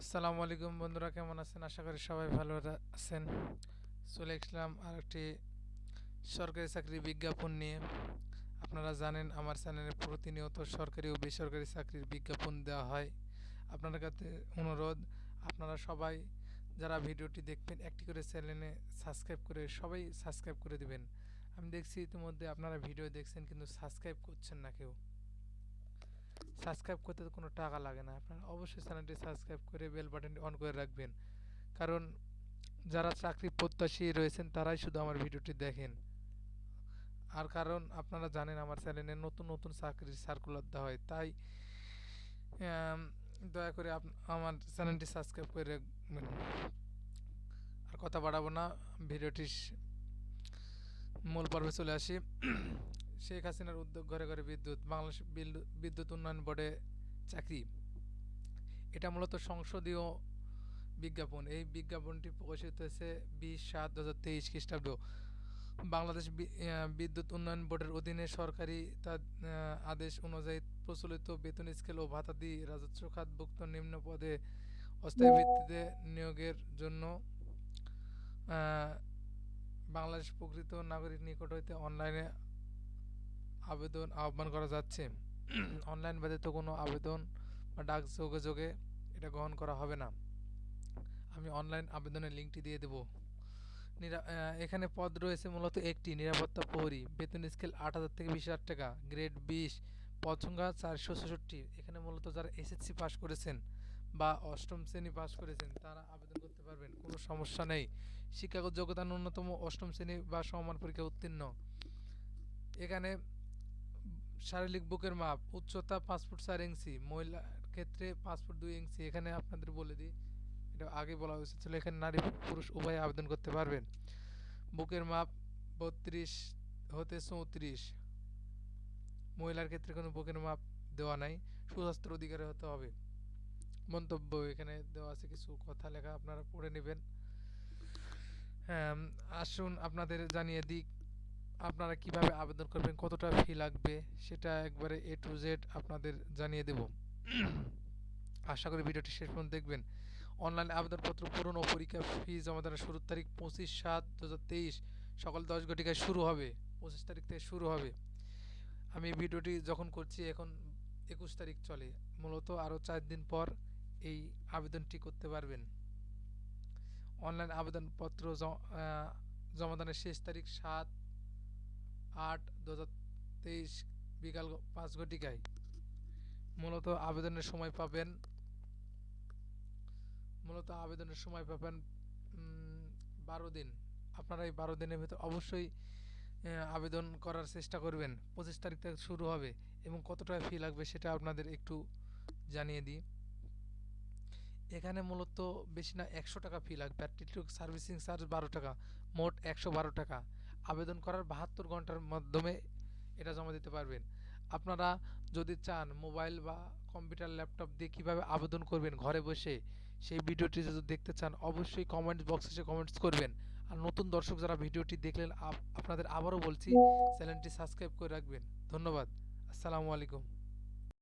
আসসালামু আলাইকুম বন্ধুরা, কেমন আছেন? আশা করি সবাই ভালো আছেন। চলে আসলাম আর একটি সরকারি চাকরির বিজ্ঞাপন নিয়ে। আপনারা জানেন আমার চ্যানেলে প্রতিনিয়ত সরকারি ও বেসরকারি চাকরির বিজ্ঞাপন দেওয়া হয়। আপনাদের কাছে অনুরোধ, আপনারা সবাই যারা ভিডিওটি দেখবেন, একটি করে চ্যানেলে সাবস্ক্রাইব করে সবাই সাবস্ক্রাইব করে দিবেন। আমি দেখছি ইতিমধ্যে আপনারা ভিডিও দেখছেন, কিন্তু সাবস্ক্রাইব করছেন না কেউ। সাবস্ক্রাইব করতে তো কোনো টাকা লাগে না। আপনারা অবশ্যই চ্যানেলটি সাবস্ক্রাইব করে বেল বাটনটি অন করে রাখবেন। কারণ যারা চাকরি প্রত্যাশী রয়েছেন, তারাই শুধু আমার ভিডিওটি দেখেন। আর কারণ আপনারা জানেন আমার চ্যানেলে নতুন নতুন চাকরির সার্কুলার দেওয়া হয়। তাই দয়া করে আমার চ্যানেলটি সাবস্ক্রাইব করে রাখবেন। আর কথা বাড়াবো না ভিডিওটি মূল পর্বে চলে আসি। শেখ হাসিনার উদ্যোগ ঘরে ঘরে বিদ্যুৎ, বাংলাদেশ বিদ্যুৎ উন্নয়ন বোর্ডে চাকরি। এটা মূলত সংসদীয় বিজ্ঞাপন। এই বিজ্ঞাপনটি প্রকাশিত হয়েছে বিশ সাত দু হাজার তেইশ খ্রিস্টাব্দ। বাংলাদেশ বিদ্যুৎ উন্নয়ন বোর্ডের অধীনে সরকারি তার আদেশ অনুযায়ী প্রচলিত বেতন স্কেল ও ভাতা ভাতাদি রাজস্ব খাতভুক্ত নিম্ন পদে অস্থায়ী ভিত্তিতে নিয়োগের জন্য বাংলাদেশ প্রকৃত নাগরিক নিকট হইতে অনলাইনে আবেদন আহ্বান করা যাচ্ছে। অনলাইন ব্যতীত কোনো আবেদন বা ডাক যোগাযোগে এটা গ্রহণ করা হবে না। আমি অনলাইন আবেদনের লিঙ্কটি দিয়ে দেব। এখানে পদ রয়েছে মূলত একটি, নিরাপত্তা প্রহরী। বেতন স্কেল আট হাজার থেকে বিশ হাজার টাকা গ্রেড বিশ, পদ সংখ্যা চারশো ছেষট্টি। এখানে মূলত যারা এসএসসি পাস করেছেন বা অষ্টম শ্রেণি পাস করেছেন, তারা আবেদন করতে পারবেন। কোনো সমস্যা নেই। শিক্ষাগত যোগ্যতা ন্যূনতম অষ্টম শ্রেণি বা সমান পরীক্ষা উত্তীর্ণ। এখানে শারীরিক বুকের মাপ, উচ্চতা পাঁচ ফুট চার ইঞ্চি, মহিলার ক্ষেত্রে পাঁচ ফুট দুই ইঞ্চি, এখানে আপনাদের বলে দিই, এটা আগে বলা হয়েছে ছিল এখানে নারী পুরুষ উভয়ে আবেদন করতে পারবেন। বুকের মাপ বত্রিশ হতে চৌত্রিশ, মহিলার ক্ষেত্রে কোনো বুকের মাপ দেওয়া নাই, সুস্বাস্থ্যের অধিকারী হতে হবে। মন্তব্য এখানে দেওয়া আছে, কিছু কথা লেখা আপনারা পড়ে নেবেন। হ্যাঁ আসুন, আপনাদের জানিয়ে দিই আপনারা কীভাবে আবেদন করবেন, কতটা ফি লাগবে, সেটা একবারে এ টু জেড আপনাদের জানিয়ে দেব। আশা করি ভিডিওটি শেষ পর্যন্ত দেখবেন। অনলাইন আবেদনপত্র পূরণ ও পরীক্ষা ফি জমা দেওয়ার শুরুর তারিখ পঁচিশ সাত দু হাজার তেইশ। সকাল দশ ঘটিকায় শুরু হবে, পঁচিশ তারিখ থেকে শুরু হবে। আমি ভিডিওটি যখন করছি, এখন একুশ তারিখ চলে। মূলত আরও চার দিন পর এই আবেদনটি করতে পারবেন। অনলাইন আবেদনপত্র জমাদানের শেষ তারিখ সাত আট দু তেইশ বিকাল পাঁচ ঘটিকায়। মূলত আবেদনের সময় পাবেন, মূলত আবেদনের সময় পাবেন বারো দিন। আপনারা এই বারো দিনের ভিতর অবশ্যই আবেদন করার চেষ্টা করবেন। পঁচিশ তারিখ থেকে শুরু হবে এবং কত টাকা ফি লাগবে সেটা আপনাদের একটু জানিয়ে দিই। এখানে মূলত বেশি না একশো টাকা ফি লাগবে। সার্ভিসিং চার্জ বারো টাকা, মোট একশো বারো টাকা। আবেদন করার বাহাত্তর ঘণ্টার মাধ্যমে এটা জমা দিতে পারবেন। আপনারা যদি চান মোবাইল বা কম্পিউটার, ল্যাপটপ দিয়ে কীভাবে আবেদন করবেন ঘরে বসে, সেই ভিডিওটি যদি দেখতে চান, অবশ্যই কমেন্ট বক্সে এসে কমেন্টস করবেন। আর নতুন দর্শক যারা ভিডিওটি দেখলেন আপনাদের আবারও বলছি চ্যানেলটি সাবস্ক্রাইব করে রাখবেন। ধন্যবাদ। আসসালামু আলাইকুম।